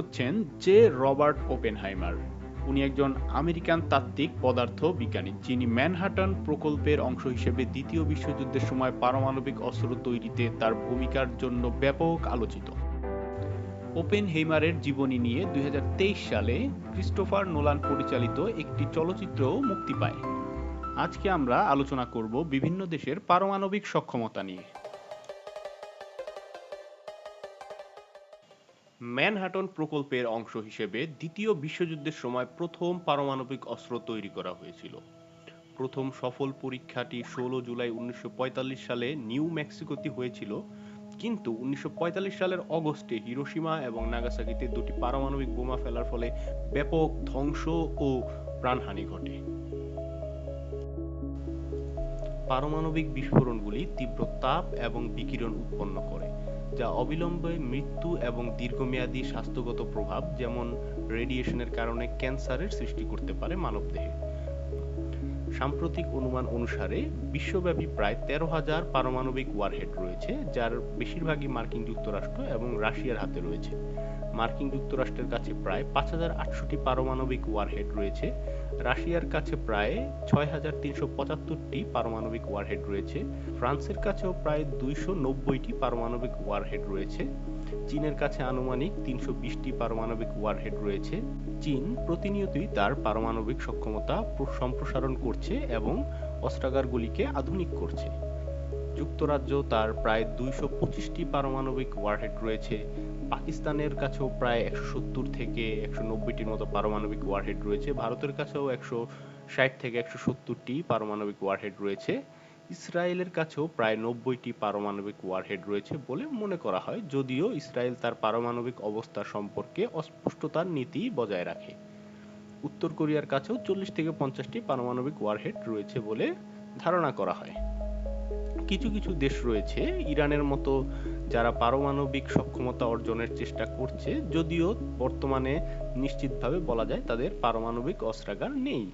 হচ্ছেন যে Robert Oppenheimer. উনি একজন আমেরিকান তাত্ত্বিক, পদার্থ, বিজ্ঞানী, যিনি ম্যানহাটন প্রকল্পের অংশ হিসেবে দ্বিতীয় বিশ্বযুদ্ধের সময় পারমাণবিক অস্ত্র তৈরিতে তার ভূমিকার জন্য ব্যাপক আলোচিত। ওপেন হেইমারের জীবনী নিয়ে দুই সালে ক্রিস্টোফার নোলান পরিচালিত একটি চলচ্চিত্র মুক্তি পায়। আজকে আমরা আলোচনা করব বিভিন্ন দেশের পারমাণবিক সক্ষমতা নিয়ে। ম্যানহাটন প্রকল্পের অংশ হিসেবে দ্বিতীয় বিশ্বযুদ্ধের সময় প্রথম পারমাণবিক অস্ত্র তৈরি করা হয়েছিল। প্রথম সফল পরীক্ষাটি ষোলো জুলাই উনিশশো সালে নিউ মেক্সিকোতে হয়েছিল, কিন্তু উনিশশো সালের অগস্টে হিরোশিমা এবং নাগাসাকিতে দুটি পারমাণবিক বোমা ফেলার ফলে ব্যাপক ধ্বংস ও প্রাণহানি ঘটে। পারমাণবিক বিস্ফোরণগুলি তীব্র তাপ এবং বিকিরণ উৎপন্ন করে। যা অবিলম্বে মৃত্যু এবং দীর্ঘমেয়াদী স্বাস্থ্যগত প্রভাব, যেমন রেডিয়েশনের কারণে ক্যান্সারের সৃষ্টি করতে পারে মানবদেহে। সাম্প্রতিক অনুমান অনুসারে, বিশ্বব্যাপী প্রায় তেরো হাজার পারমাণবিক ওয়ারহেড রয়েছে, যার বেশিরভাগই মার্কিন যুক্তরাষ্ট্র এবং রাশিয়ার হাতে রয়েছে। মার্কিন যুক্তরাষ্ট্রের কাছে প্রায় পাঁচ হাজার আটশোটি পারমাণবিক ওয়ারহেড রয়েছে। রাশিয়ার কাছে প্রায় ছয় হাজার তিনশো পঁচাত্তরটি পারমাণবিক ওয়ারহেড রয়েছে। ফ্রান্সের কাছেও প্রায় দুইশো নব্বইটি পারমাণবিক ওয়ারহেড রয়েছে। চীনের কাছে আনুমানিক তিনশো বিশটি পারমাণবিক ওয়ারহেড রয়েছে। চীন প্রতিনিয়তই তার পারমাণবিক সক্ষমতা সম্প্রসারণ করছে এবং অস্ত্রাগারগুলিকে আধুনিক করছে। যুক্তরাজ্য তার প্রায় দুইশো পঁচিশটি পারমাণবিক ওয়ারহেড রয়েছে। পাকিস্তানের কাছেও প্রায় একশো সত্তর থেকে একশো নব্বইটির মতো পারমাণবিক ওয়ারহেড রয়েছে। ভারতের কাছেও একশো ষাট থেকে একশো সত্তরটি পারমাণবিক ওয়ারহেড রয়েছে। ইসরায়েলের কাছেও প্রায় নব্বইটি পারমাণবিক ওয়ারহেড রয়েছে বলে মনে করা হয়। যদিও ইসরায়েল তার পারমাণবিক অবস্থা সম্পর্কে অস্পষ্টতার নীতি বজায় রাখে। উত্তর কোরিয়ার কাছেও চল্লিশ থেকে পঞ্চাশটি পারমাণবিক ওয়ারহেড রয়েছে বলে ধারণা করা হয়। কিছু কিছু দেশ রয়েছে ইরানের মতো যারা পারমাণবিক সক্ষমতা অর্জনের চেষ্টা করছে, যদিও বর্তমানে নিশ্চিতভাবে বলা যায় তাদের পারমাণবিক অস্ত্রাগার নেই।